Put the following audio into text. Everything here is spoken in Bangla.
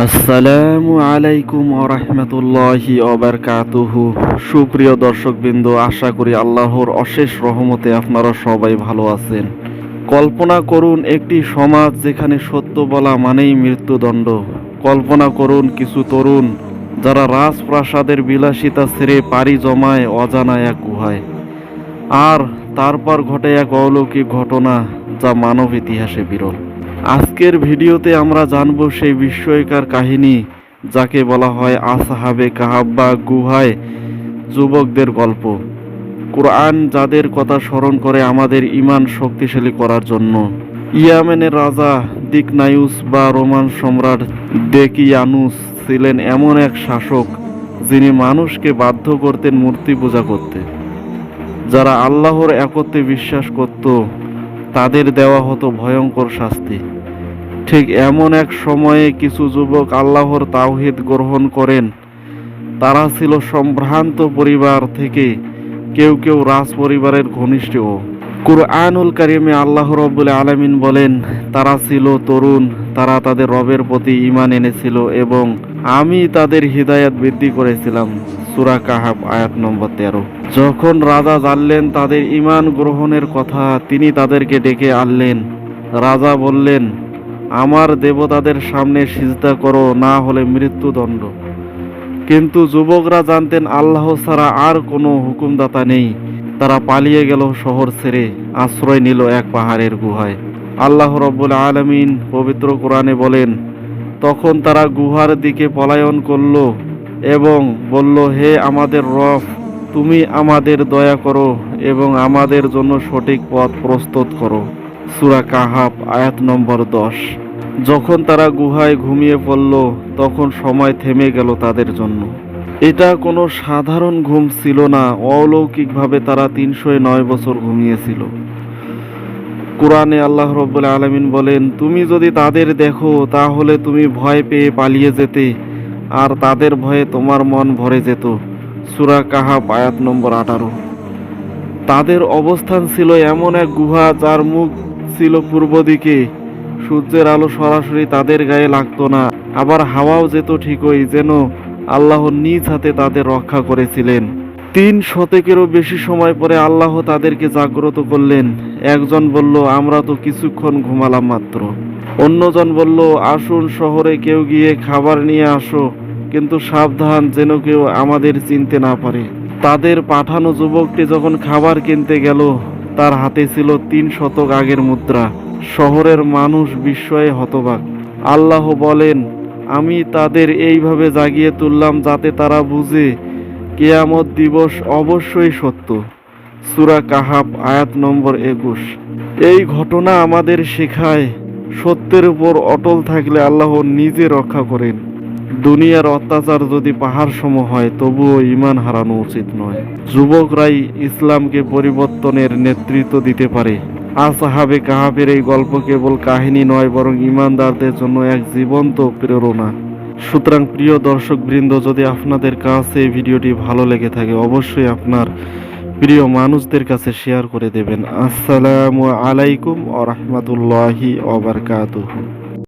আসসালামু আলাইকুম আরহামতুল্লাহি অবরকাতুহু সুপ্রিয় দর্শকবৃন্দ, আশা করি আল্লাহর অশেষ রহমতে আপনারা সবাই ভালো আছেন। কল্পনা করুন, একটি সমাজ যেখানে সত্য বলা মানেই মৃত্যুদণ্ড। কল্পনা করুন, কিছু তরুণ যারা রাজপ্রাসাদের বিলাসিতা ছেড়ে পাড়ি জমায় অজানা এক গুহায়। আর তারপর ঘটে এক অলৌকিক ঘটনা যা মানব ইতিহাসে বিরল। আজকের ভিডিওতে আমরা জানব সেই বিস্ময়কার কাহিনী, যাকে বলা হয় আসহাবে কাহাব্বা গুহায় যুবকদের গল্প। কোরআন যাদের কথা স্মরণ করে আমাদের ইমান শক্তিশালী করার জন্য। ইয়ামেনের রাজা দিকনায়ুস বা রোমান সম্রাট ডেকিয়ানুস ছিলেন এমন এক শাসক, যিনি মানুষকে বাধ্য করতেন মূর্তি পূজা করতে। যারা আল্লাহর একত্রে বিশ্বাস করত তাদের দেওয়া হতো ভয়ঙ্কর শাস্তি। ঠিক এমন এক সময়ে কিছু যুবক আল্লাহর তাওহিদ গ্রহণ করেন। তারা ছিল সম্ভ্রান্ত পরিবার থেকে কেউ কেউ রাজ পরিবারের ঘনিষ্ঠও কুরআনুল কারিমে আল্লাহ রব্বুল আলামিন বলেন, তারা ছিল তরুণ, তারা তাদের রবের প্রতি ঈমান এনেছিল এবং আমি তাদের হৃদায়াত বৃদ্ধি করেছিলাম। সূরা কাহাব আয়াত নম্বর তেরো। যখন রাজা জানলেন তাদের ইমান গ্রহণের কথা, তিনি তাদেরকে ডেকে আনলেন। রাজা বললেন, আমার দেবতাদের সামনে সিজদা করো, না হলে মৃত্যুদণ্ড। কিন্তু যুবকরা জানতেন, আল্লাহ ছাড়া আর কোনো হুকুমদাতা নেই। তারা পালিয়ে গেল শহর ছেড়ে, আশ্রয় নিল এক পাহাড়ের গুহায়। আল্লাহ রব্বুল আলমিন পবিত্র কোরআনে বলেন, তখন তারা গুহার দিকে পলায়ন করল এবং বলল, হে আমাদের রফ তুমি আমাদের দয়া করো এবং আমাদের জন্য সঠিক পথ প্রস্তুত করো। সুরা কাহাব আয়াত নম্বর দশ। যখন তারা গুহায় ঘুমিয়ে পড়ল, তখন সময় থেমে গেল তাদের জন্য। এটা কোনো সাধারণ ঘুম ছিল না, অলৌকিকভাবে তারা তিনশো নয় বছর ঘুমিয়েছিল। কোরআনে আল্লাহ রব্বুল আলমিন বলেন, তুমি যদি তাদের দেখো, তাহলে তুমি ভয় পেয়ে পালিয়ে যেতে। আর তাদের ভয়ে তোমার মন ভরে যেত। সুরা কাহাব আয়াত নম্বর আঠারো। তাদের অবস্থান ছিল এমন এক গুহা যার মুখ ছিল পূর্ব দিকে। সূর্যের আলো সরাসরি তাদের গায়ে লাগতো না, আবার হাওয়াও যেত ঠিকই যেন আল্লাহ নিজ হাতে তাদের রক্ষা করেছিলেন। তিন শতকেরও বেশি সময় পরে আল্লাহ তাদেরকে জাগ্রত করলেন। একজন বলল, আমরা তো কিছুক্ষণ ঘুমালাম মাত্র। অন্যজন বলল, আসুন শহরে কেউ গিয়ে খাবার নিয়ে আসো। কিন্তু সাবধান যেন কেউ আমাদের চিনতে না পারে। তাদের পাঠানো যুবকটি যখন খাবার কিনতে গেল, তার হাতে ছিল তিন শতক আগের মুদ্রা। শহরের মানুষ বিস্ময়ে হতবাক। আল্লাহ বলেন, আমি তাদের এইভাবে জাগিয়ে তুললাম যাতে তারা বুঝে, কেয়ামত দিবস অবশ্যই সত্য। সুরা কাহাব আয়াত নম্বর একুশ। এই ঘটনা আমাদের শেখায়, সত্যের উপর অটল থাকলে আল্লাহ নিজে রক্ষা করেন। দুনিয়ার অত্যাচার যদি পাহাড় সম হয়, তবুও ইমান হারানো উচিত নয়। যুবকরাই ইসলামকে পরিবর্তনের নেতৃত্ব দিতে পারে। আসাহাবে কাহাবের এই গল্প কেবল কাহিনী নয়, বরং ইমানদারদের জন্য এক জীবন্ত প্রেরণা। সুতরাং প্রিয় দর্শক বৃন্দ যদি আপনাদের কাছে এই ভিডিওটি ভালো লেগে থাকে, অবশ্যই আপনার প্রিয় মানুষদের কাছে শেয়ার করে দেবেন। আসসালামু আলাইকুম আ রহমতুল্লাহি ওবরকাতুহু